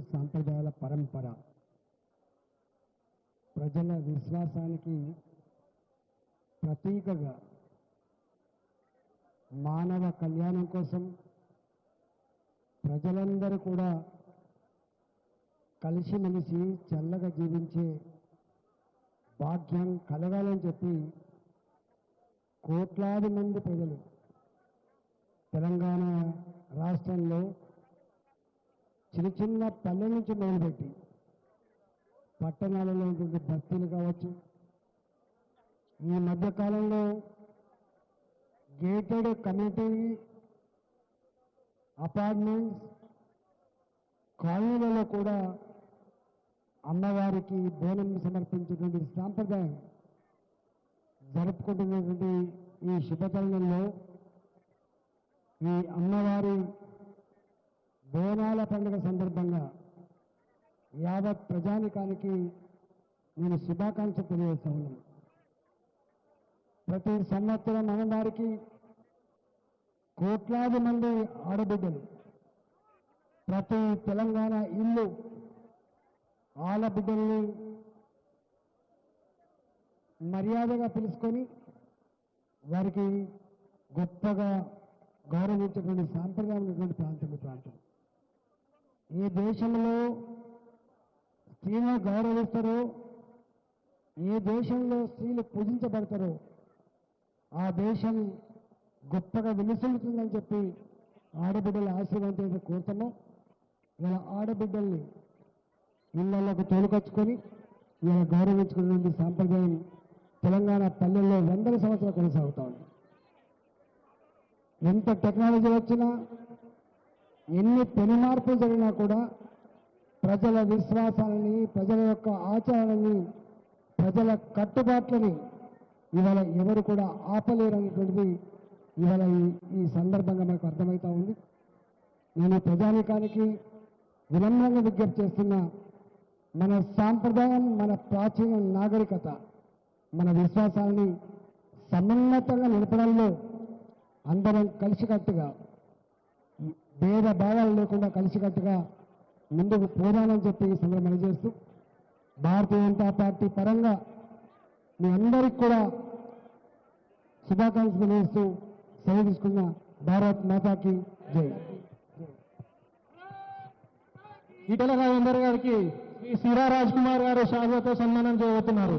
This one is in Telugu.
సాంప్రదాయాల పరంపర. ప్రజల విశ్వాసానికి ప్రతీకగా మానవ కళ్యాణం కోసం ప్రజలందరూ కూడా కలిసిమెలిసి చల్లగా జీవించే భాగ్యం కలగాలని చెప్పి కోట్లాది మంది ప్రజలు తెలంగాణ రాష్ట్రంలో చిన్న చిన్న పల్లె నుంచి మొదలుపెట్టి పట్టణాలలో ఉన్నటువంటి బస్తీలు కావచ్చు ఈ మధ్యకాలంలో గేటెడ్ కమ్యూనిటీ అపార్ట్మెంట్స్ కాలనీలలో కూడా అమ్మవారికి బోనం సమర్పించేటువంటి సాంప్రదాయం జరుపుకుంటున్నటువంటి ఈ శుభతరుణంలో ఈ అమ్మవారి బోనాల పండుగ సందర్భంగా యావత్ ప్రజానికానికి నేను శుభాకాంక్ష తెలియజేస్తా ఉన్నాను. ప్రతి సంవత్సరం మనవారికి కోట్లాది మంది ఆడబిడ్డలు ప్రతి తెలంగాణ ఇల్లు ఆడబిడ్డల్ని మర్యాదగా పిలుచుకొని వారికి గొప్పగా గౌరవించేటువంటి సాంప్రదాయం ప్రాంతం ప్రాంతం. ఈ దేశంలో స్త్రీలను గౌరవిస్తారు ఈ దేశంలో స్త్రీలు పూజించబడతారో ఆ దేశం గొప్పగా వినిసిల్లుతుందని చెప్పి ఆడబిడ్డల ఆశీర్వాదం కోరుతున్నాం ఇలా ఆడబిడ్డల్ని ఇళ్ళలోకి తోలుకొచ్చుకొని ఇలా గౌరవించుకునేటువంటి సాంప్రదాయం తెలంగాణ పల్లెల్లో వందల సంవత్సరాలు కొనసాగుతా ఉంది. ఎంత టెక్నాలజీ వచ్చినా ఎన్ని పెను మార్పులు జరిగినా కూడా ప్రజల విశ్వాసాలని ప్రజల యొక్క ఆచారాలని ప్రజల కట్టుబాట్లని ఇవాళ ఎవరు కూడా ఆపలేరనేటువంటిది ఇవాళ ఈ ఈ సందర్భంగా మనకు అర్థమవుతా ఉంది. నేను ప్రజానికానికి వినమ్రంగా విజ్ఞప్తి చేస్తున్న మన సాంప్రదాయం మన ప్రాచీన నాగరికత మన విశ్వాసాలని సమున్నతంగా నిలపడంలో అందరం కలిసికట్టుగా భేద భావాలు లేకుండా కలిసికట్టుగా ముందుకు పోదామని చెప్పి ఈ సందర్భం చేస్తూ భారతీయ జనతా పార్టీ పరంగా మీ అందరికి కూడా శుభాకాంక్షలు తెలియజేస్తూ సెలవు తీసుకున్న భారత్ మాతాకి జై. ఈటల రాజేందర్ గారికి శ్రీ సిరా రాజ్ కుమార్ గారు శాఖతో సన్మానం చేయబోతున్నారు.